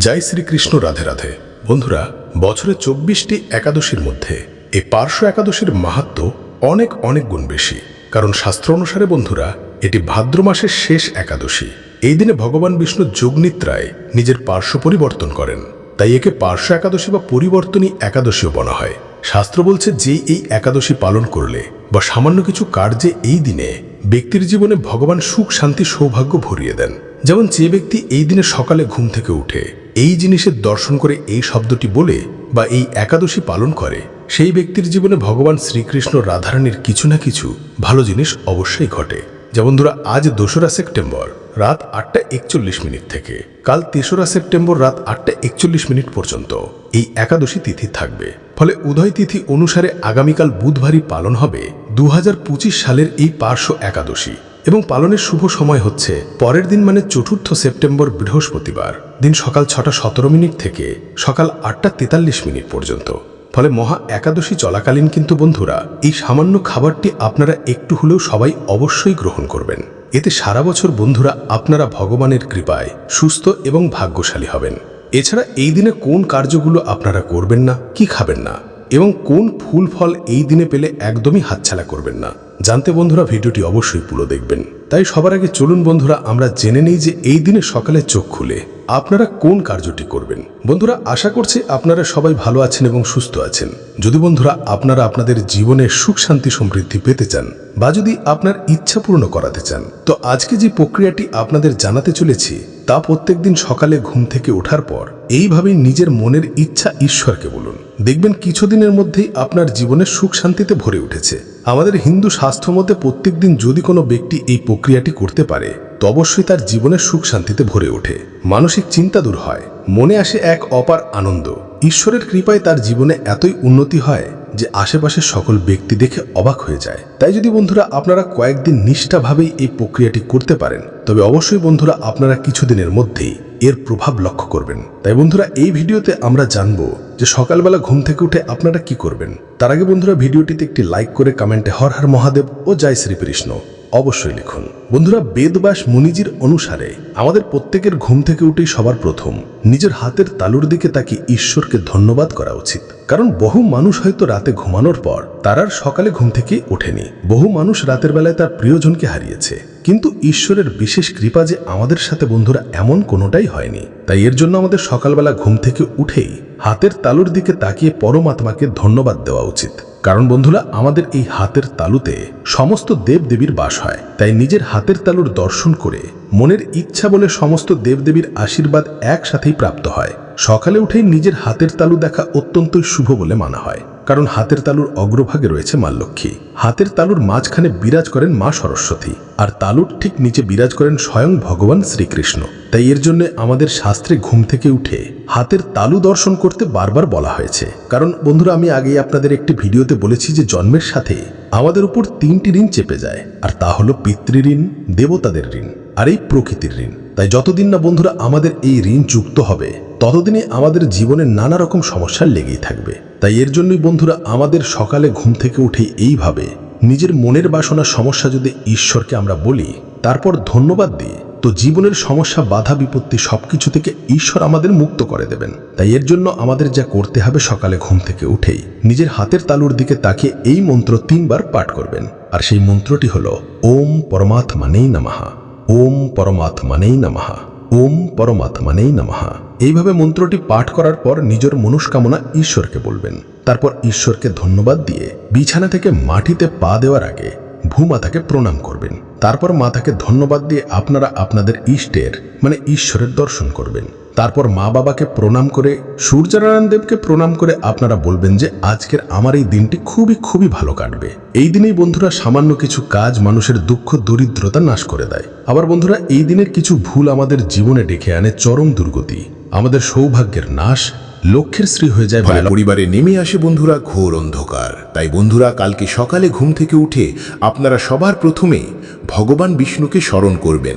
জয় শ্রীকৃষ্ণ রাধে রাধে। বন্ধুরা, বছরে চব্বিশটি একাদশীর মধ্যে এই পার্শ্ব একাদশীর মাহাত্ম অনেক অনেক গুণ বেশি। কারণ শাস্ত্র অনুসারে, বন্ধুরা, এটি ভাদ্র মাসের শেষ একাদশী। এই দিনে ভগবান বিষ্ণু যোগনিত্রায় নিজের পার্শ্ব পরিবর্তন করেন। তাই একে পার্শ্ব একাদশী বা পরিবর্তনী একাদশীও বলা হয়। শাস্ত্র বলছে যে এই একাদশী পালন করলে বা সামান্য কিছু কার্যে এই দিনে ব্যক্তির জীবনে ভগবান সুখ, শান্তি, সৌভাগ্য ভরিয়ে দেন। যেমন যে ব্যক্তি এই দিনে সকালে ঘুম থেকে উঠে এই জিনিসের দর্শন করে এই শব্দটি বলে বা এই একাদশী পালন করে, সেই ব্যক্তির জীবনে ভগবান শ্রীকৃষ্ণ রাধারানীর কিছু না কিছু ভালো জিনিস অবশ্যই ঘটে। যেমন ধরো আজ দোসরা সেপ্টেম্বর, রাত আটটা একচল্লিশ মিনিট থেকে। কাল তেসরা সেপ্টেম্বর, রাত আটটা একচল্লিশ মিনিট পর্যন্ত এই একাদশী তিথি থাকবে। ফলে উদয় তিথি অনুসারে আগামীকাল বুধবারই পালন হবে দু হাজার পঁচিশ সালের এই পার্শ্ব একাদশী। এবং পালনের শুভ সময় হচ্ছে। পরের দিন মানে চতুর্থ সেপ্টেম্বর বৃহস্পতিবার। দিন সকাল ছটা সতেরো মিনিট থেকে সকাল আটটা তেতাল্লিশ মিনিট পর্যন্ত। ফলে মহা একাদশী চলাকালীন কিন্তু বন্ধুরা, এই সামান্য খাবারটি আপনারা একটু হলেও সবাই অবশ্যই গ্রহণ করবেন। এতে সারা বছর বন্ধুরা আপনারা ভগবানের কৃপায় সুস্থ এবং ভাগ্যশালী হবেন। এছাড়া এই দিনে কোন কার্যগুলো আপনারা করবেন না, কি খাবেন না এবং কোন ফুল ফল এই দিনে পেলে একদমই হাতছাড়া করবেন না। জানতে বন্ধুরা ভিডিওটি অবশ্যই পুরো দেখবেন। তাই সবার আগে চলুন বন্ধুরা, আমরা জেনে নেই যে এই দিনে সকালে চোখ খুলে আপনারা কোন কার্যটি করবেন। বন্ধুরা, আশা করছি আপনারা সবাই ভালো আছেন এবং সুস্থ আছেন। যদি বন্ধুরা আপনারা আপনাদের জীবনে সুখ, শান্তি, সমৃদ্ধি পেতে চান বা যদি আপনার ইচ্ছা পূর্ণ করাতে চান, তো আজকে যে প্রক্রিয়াটি আপনাদের জানাতে চলেছি, তা প্রত্যেকদিন সকালে ঘুম থেকে ওঠার পর এইভাবেই নিজের মনের ইচ্ছা ঈশ্বরকে বলুন। দেখবেন কিছুদিনের মধ্যেই আপনার জীবনে সুখ শান্তিতে ভরে উঠেছে। আমাদের হিন্দু শাস্ত্র মতে প্রত্যেকদিন যদি কোনো ব্যক্তি এই প্রক্রিয়াটি করতে পারে, তো অবশ্যই তার জীবনে সুখ শান্তিতে ভরে ওঠে। মানসিক চিন্তা দূর হয়, মনে আসে এক অপার আনন্দ। ঈশ্বরের কৃপায় তার জীবনে এতই উন্নতি হয় যে আশেপাশের সকল ব্যক্তি দেখে অবাক হয়ে যায়। তাই যদি বন্ধুরা আপনারা কয়েকদিন নিষ্ঠাভাবেই এই প্রক্রিয়াটি করতে পারেন, তবে অবশ্যই বন্ধুরা আপনারা কিছুদিনের মধ্যেই এর প্রভাব লক্ষ্য করবেন। তাই বন্ধুরা, এই ভিডিওতে আমরা জানব যে সকালবেলা ঘুম থেকে উঠে আপনারা কি করবেন। তার আগে বন্ধুরা, ভিডিওটিতে একটি লাইক করে কমেন্টে হর হর মহাদেব ও জয় শ্রীকৃষ্ণ অবশ্যই লিখুন। বন্ধুরা, বেদবাস মুনিজির অনুসারে আমাদের প্রত্যেকের ঘুম থেকে উঠেই সবার প্রথম নিজের হাতের তালুর দিকে তাকে ঈশ্বরকে ধন্যবাদ করা উচিত। কারণ বহু মানুষ হয়তো রাতে ঘুমানোর পর তার আর সকালে ঘুম থেকে ওঠেনি। বহু মানুষ রাতের বেলায় তার প্রিয়জনকে হারিয়েছে। কিন্তু ঈশ্বরের বিশেষ কৃপা যে আমাদের সাথে বন্ধুরা এমন কোনোটাই হয়নি। তাই এর জন্য আমাদের সকালবেলা ঘুম থেকে উঠেই হাতের তালুর দিকে তাকিয়ে পরমাত্মাকে ধন্যবাদ দেওয়া উচিত। কারণ বন্ধুরা, আমাদের এই হাতের তালুতে সমস্ত দেবদেবীর বাস হয়। তাই নিজের হাতের তালুর দর্শন করে মনের ইচ্ছা বলে সমস্ত দেবদেবীর আশীর্বাদ একসাথেই প্রাপ্ত হয়। সকালে উঠেই নিজের হাতের তালু দেখা অত্যন্তই শুভ বলে মানা হয়। কারণ হাতের তালুর অগ্রভাগে রয়েছে মা লক্ষ্মী হাতের তালুর মাঝখানে বিরাজ করেন মা সরস্বতী, আর তালুর ঠিক নিচে বিরাজ করেন স্বয়ং ভগবান শ্রীকৃষ্ণ। তাই এর জন্য আমাদের শাস্ত্রে ঘুম থেকে উঠে হাতের তালু দর্শন করতে বারবার বলা হয়েছে। কারণ বন্ধুরা, আমি আগেই আপনাদের একটি ভিডিওতে বলেছি যে জন্মের সাথে আমাদের উপর তিনটি ঋণ চেপে যায়, আর তা হলো পিতৃঋণ দেবতাদের ঋণ, আর এই প্রকৃতির ঋণ। তাই যতদিন না বন্ধুরা আমাদের এই ঋণ যুক্ত হবে ততদিনে আমাদের জীবনে নানা রকম সমস্যা লেগেই থাকবে। তাই এর জন্যই বন্ধুরা আমাদের সকালে ঘুম থেকে উঠে এইভাবে নিজের মনের বাসনা সমস্যা যদি ঈশ্বরকে আমরা বলি, তারপর ধন্যবাদ দিই। তো জীবনের সমস্যা, বাধা, বিপত্তি সবকিছু থেকে ঈশ্বর আমাদের মুক্ত করে দেবেন। তাই এর জন্য আমাদের যা করতে হবে সকালে ঘুম থেকে উঠেই নিজের হাতের তালুর দিকে তাকিয়ে এই মন্ত্র তিনবার পাঠ করবেন। আর সেই মন্ত্রটি হল, ওম পরমাত্মা পরমাত্মানেই নামাহা ওম পরমাত্মা পরমাত্মানেই নামাহা ওম পরমাত্মানেই নামাহা এইভাবে মন্ত্রটি পাঠ করার পর নিজের মনস্কামনা ঈশ্বরকে বলবেন। তারপর ঈশ্বরকে ধন্যবাদ দিয়ে বিছানা থেকে মাটিতে পা দেওয়ার আগে ভূমাতাকে প্রণাম করবেন। তারপর মাতাকে ধন্যবাদ দিয়ে আপনারা আপনাদের ইষ্টের মানে ঈশ্বরের দর্শন করবেন। তারপর মা বাবাকে প্রণাম করে, সূর্যনারায়ণ দেবকে প্রণাম করে আপনারা বলবেন যে, আজকের আমার এই দিনটি খুবই খুবই ভালো কাটবে। এই দিনেই বন্ধুরা সামান্য কিছু কাজ মানুষের দুঃখ, দরিদ্রতা নাশ করে দেয়। আবার বন্ধুরা, এই দিনের কিছু ভুল আমাদের জীবনে ডেকে আনে চরম দুর্গতি। আমাদের সৌভাগ্যের নাশ লক্ষ্যের শ্রী হয়ে যায় ফলে পরিবারে নেমে আসে বন্ধুরা ঘোর অন্ধকার। তাই বন্ধুরা কালকে সকালে ঘুম থেকে উঠে আপনারা সবার প্রথমে ভগবান বিষ্ণুকে স্মরণ করবেন।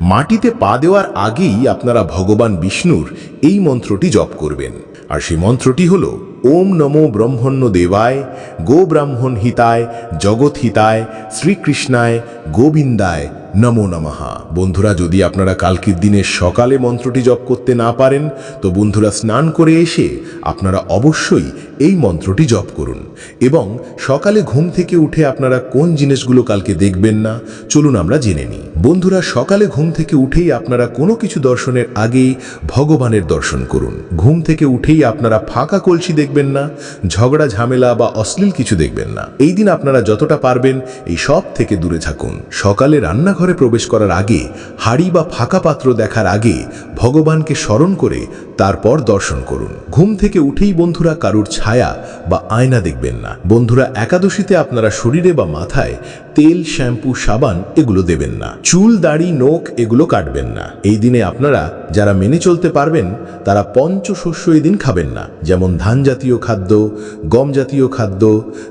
মাটিতে পা দেওয়ার আগেই আপনারা ভগবান বিষ্ণুর এই মন্ত্রটি জপ করবেন। আর সেই মন্ত্রটি হল ওম নমো ব্রহ্মণ্য দেবায় গো ব্রাহ্মণ হিতায় জগৎ হিতায় শ্রীকৃষ্ণায় গোবিন্দায় নমো নমঃা। বন্ধুরা, যদি আপনারা কালকের দিনে সকালে মন্ত্রটি জপ করতে না পারেন, তো বন্ধুরা, স্নান করে এসে আপনারা অবশ্যই এই মন্ত্রটি জপ করুন। এবং সকালে ঘুম থেকে উঠে আপনারা কোন জিনিসগুলো কালকে দেখবেন না, চলুন আমরা জেনে নিই। বন্ধুরা, সকালে ঘুম থেকে উঠেই আপনারা কোনো কিছু দর্শনের আগেই ভগবানের দর্শন করুন। ঘুম থেকে উঠেই আপনারা ফাঁকা কলসি দেখবেন না, ঝগড়া, ঝামেলা বা অশ্লীল কিছু দেখবেন না। এই দিন আপনারা যতটা পারবেন এই সব থেকে দূরে থাকুন। সকালে রান্নাঘরে প্রবেশ করার আগে হাড়ি বা ফাঁকা পাত্র দেখার আগে ভগবানকে স্মরণ করে তারপর দর্শন করুন। ঘুম থেকে উঠেই বন্ধুরা কারুর ছায়া বা আয়না দেখবেন না। বন্ধুরা একাদশীতে আপনারা শরীরে বা মাথায় তেল, শ্যাম্পু, সাবান এগুলো দেবেন না। চুল, দাড়ি, নোখ এগুলো কাটবেন না। এই দিনে আপনারা যারা মেনে চলতে পারবেন, তারা পঞ্চশস্য এই দিন খাবেন না। যেমন ধান জাতীয় খাদ্য, গম জাতীয় খাদ্য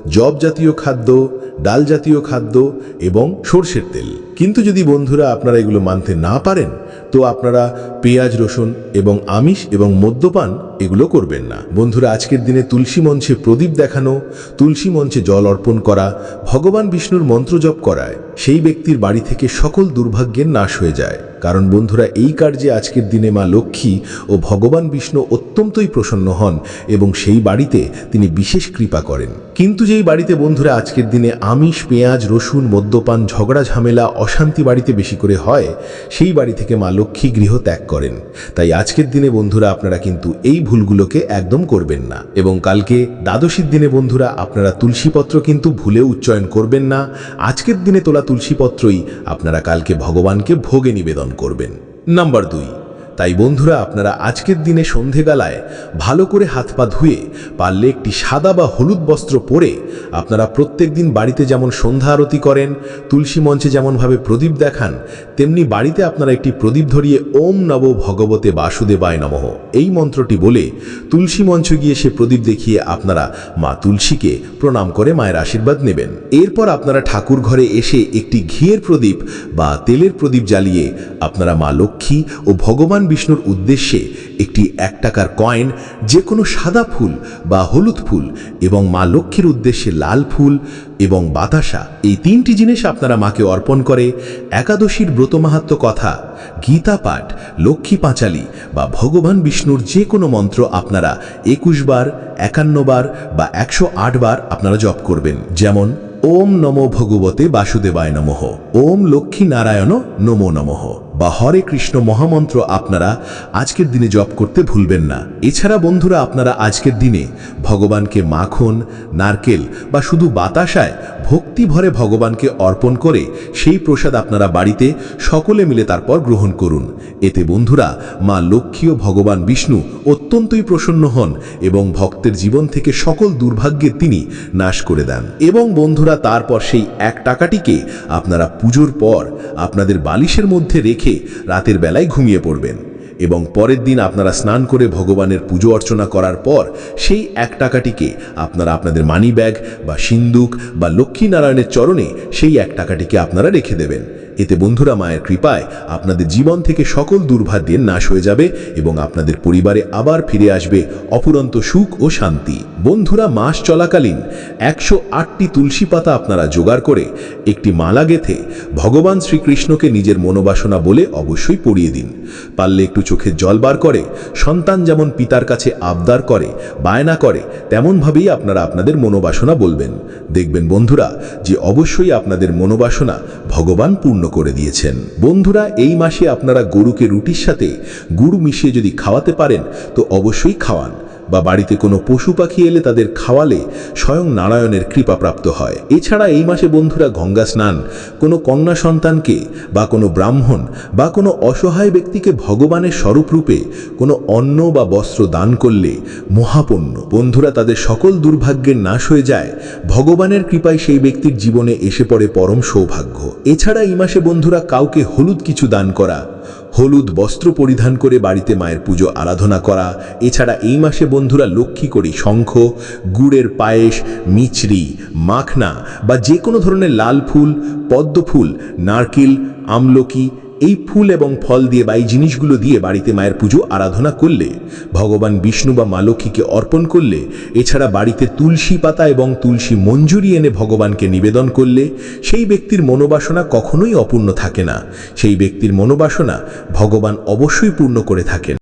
জব জাতীয় খাদ্য, ডাল জাতীয় খাদ্য এবং সর্ষের তেল। কিন্তু যদি বন্ধুরা আপনারা এগুলো মানতে না পারেন, তো আপনারা পেঁয়াজ, রসুন এবং আমিষ এবং মদ্যপান এগুলো করবেন না। বন্ধুরা, আজকের দিনে তুলসী মঞ্চে প্রদীপ দেখানো, তুলসী মঞ্চে জল অর্পণ করা, ভগবান বিষ্ণুর মন্ত্র জপ করায় সেই ব্যক্তির বাড়ি থেকে সকল দুর্ভাগ্যের নাশ হয়ে যায়। কারণ বন্ধুরা, এই কার্যে আজকের দিনে মা লক্ষ্মী ও ভগবান বিষ্ণু অত্যন্তই প্রসন্ন হন এবং সেই বাড়িতে তিনি বিশেষ কৃপা করেন। কিন্তু যেই বাড়িতে বন্ধুরা, আজকের দিনে আমিষ, পেঁয়াজ, রসুন, মদ্যপান, ঝগড়া, ঝামেলা, অশান্তি বাড়িতে বেশি করে হয়, সেই বাড়ি থেকে মা লক্ষ্মী গৃহ ত্যাগ করেন। তাই আজকের দিনে বন্ধুরা, আপনারা কিন্তু এই ভুলগুলোকে একদম করবেন না। এবং কালকে দ্বাদশীর দিনে বন্ধুরা আপনারা তুলসীপত্র কিন্তু ভুলে উচ্চয়ন করবেন না। আজকের দিনে তোলা তুলসীপত্রই আপনারা কালকে ভগবানকে ভোগে নিবেদন করবেন। নাম্বার দুই। তাই বন্ধুরা আপনারা আজকের দিনে সন্ধেবেলায় ভালো করে হাত পা ধুয়ে পারলে একটি সাদা বা হলুদ বস্ত্র পরে আপনারা প্রত্যেক দিন বাড়িতে যেমন সন্ধ্যা আরতি করেন, তুলসী মঞ্চে যেমনভাবে প্রদীপ দেখান, তেমনি বাড়িতে আপনারা একটি প্রদীপ ধরিয়ে ওম নব ভগবতে বাসুদেবায় নমঃ। এই মন্ত্রটি বলে তুলসী মঞ্চে গিয়ে সে প্রদীপ দেখিয়ে আপনারা মা তুলসীকে প্রণাম করে মায়ের আশীর্বাদ নেবেন। এরপর আপনারা ঠাকুর ঘরে এসে একটি ঘিয়ের প্রদীপ বা তেলের প্রদীপ জ্বালিয়ে আপনারা মা লক্ষ্মী ও ভগবান বিষ্ণুর উদ্দেশ্যে একটি এক টাকার কয়েন যে কোনো সাদা ফুল বা হলুদ ফুল এবং মা লক্ষ্মীর উদ্দেশ্যে লাল ফুল এবং বাতাসা, এই তিনটি জিনিস আপনারা মাকে অর্পণ করে একাদশীর ব্রত মাহাত্ম কথা, গীতা পাঠ, লক্ষ্মী পাঁচালী বা ভগবান বিষ্ণুর যে কোনো মন্ত্র আপনারা একুশ বার, একান্ন বার বা একশো আট বার আপনারা জপ করবেন। যেমন, ওম নমো ভগবতে বাসুদেবায় নমঃ, ওম লক্ষ্মী নারায়ণ নমো নমঃ। বা হরে কৃষ্ণ মহামন্ত্র আপনারা আজকের দিনে জপ করতে ভুলবেন না। এছাড়া বন্ধুরা, আপনারা আজকের দিনে ভগবানকে মাখন, নারকেল বা শুধু বাতাসায় ভক্তি ভরে ভগবানকে অর্পণ করে সেই প্রসাদ আপনারা বাড়িতে সকলে মিলে তারপর গ্রহণ করুন। এতে বন্ধুরা, মা লক্ষ্মী ও ভগবান বিষ্ণু অত্যন্তই প্রসন্ন হন এবং ভক্তের জীবন থেকে সকল দুর্ভাগ্যের তিনি নাশ করে দেন। এবং বন্ধুরা, তারপর সেই এক টাকাটিকে আপনারা পুজোর পর আপনাদের বালিশের মধ্যে রেখে রাতের বেলায় ঘুমিয়ে পড়বেন। এবং পরের দিন আপনারা স্নান করে ভগবানের পুজো অর্চনা করার পর সেই এক টাকাটিকে আপনারা আপনাদের মানি ব্যাগ বা সিন্দুক বা লক্ষ্মীনারায়ণের চরণে সেই এক টাকাটিকে আপনারা রেখে দেবেন। এতে বন্ধুরা মায়ের কৃপায় আপনাদের জীবন থেকে সকল দুর্ভাগ্যের নাশ হয়ে যাবে এবং আপনাদের পরিবারে আবার ফিরে আসবে অপুরন্ত সুখ ও শান্তি। বন্ধুরা, মাস চলাকালীন একশো আটটি তুলসী পাতা আপনারা জোগাড় করে একটি মালা গেথে ভগবান শ্রীকৃষ্ণকে নিজের মনোবাসনা বলে অবশ্যই পড়িয়ে দিন। পারলে একটু চোখের জল বার করে, সন্তান যেমন পিতার কাছে আবদার করে, বায়না করে, তেমনভাবেই আপনারা আপনাদের মনোবাসনা বলবেন। দেখবেন বন্ধুরা, যে অবশ্যই আপনাদের মনোবাসনা ভগবান পূর্ণ করে দিয়েছেন। বন্ধুরা, এই মাসে আপনারা গরুকে রুটির সাথে গুড় মিশিয়ে যদি খাওয়াতে পারেন, তো অবশ্যই খাওয়ান। বা বাড়িতে কোনো পশু পাখি এলে তাদের খাওয়ালে স্বয়ং নারায়ণের কৃপা প্রাপ্ত হয়। এছাড়া এই মাসে বন্ধুরা গঙ্গা স্নান, কোনো কন্যা সন্তানকে বা কোনো ব্রাহ্মণ বা কোনো অসহায় ব্যক্তিকে ভগবানের স্বরূপরূপে কোনো অন্ন বা বস্ত্র দান করলে মহাপণ্য। বন্ধুরা, তাদের সকল দুর্ভাগ্যের নাশ হয়ে যায়। ভগবানের কৃপায় সেই ব্যক্তির জীবনে এসে পড়ে পরম সৌভাগ্য। এছাড়া এই মাসে বন্ধুরা কাউকে হলুদ কিছু দান করা হলুদ বস্ত্র পরিধান করে বাড়িতে মায়ের পুজো, আরাধনা করা। এছাড়া এই মাসে বন্ধুরা লক্ষ্মী করি, শঙ্খ, গুড়ের পায়েস মিচড়ি মাখনা বা যে কোনো ধরনের লাল ফুল, পদ্ম ফুল, নারকেল, আমলকি এই ফুল এবং ফল দিয়ে বা এই জিনিসগুলো দিয়ে বাড়িতে মায়ের পুজো, আরাধনা করলে, ভগবান বিষ্ণু বা মা লক্ষ্মীকে অর্পণ করলে, এছাড়া বাড়িতে তুলসী পাতা এবং তুলসী মঞ্জুরি এনে ভগবানকে নিবেদন করলে, সেই ব্যক্তির মনোবাসনা কখনোই অপূর্ণ থাকে না। সেই ব্যক্তির মনোবাসনা ভগবান অবশ্যই পূর্ণ করে থাকেন।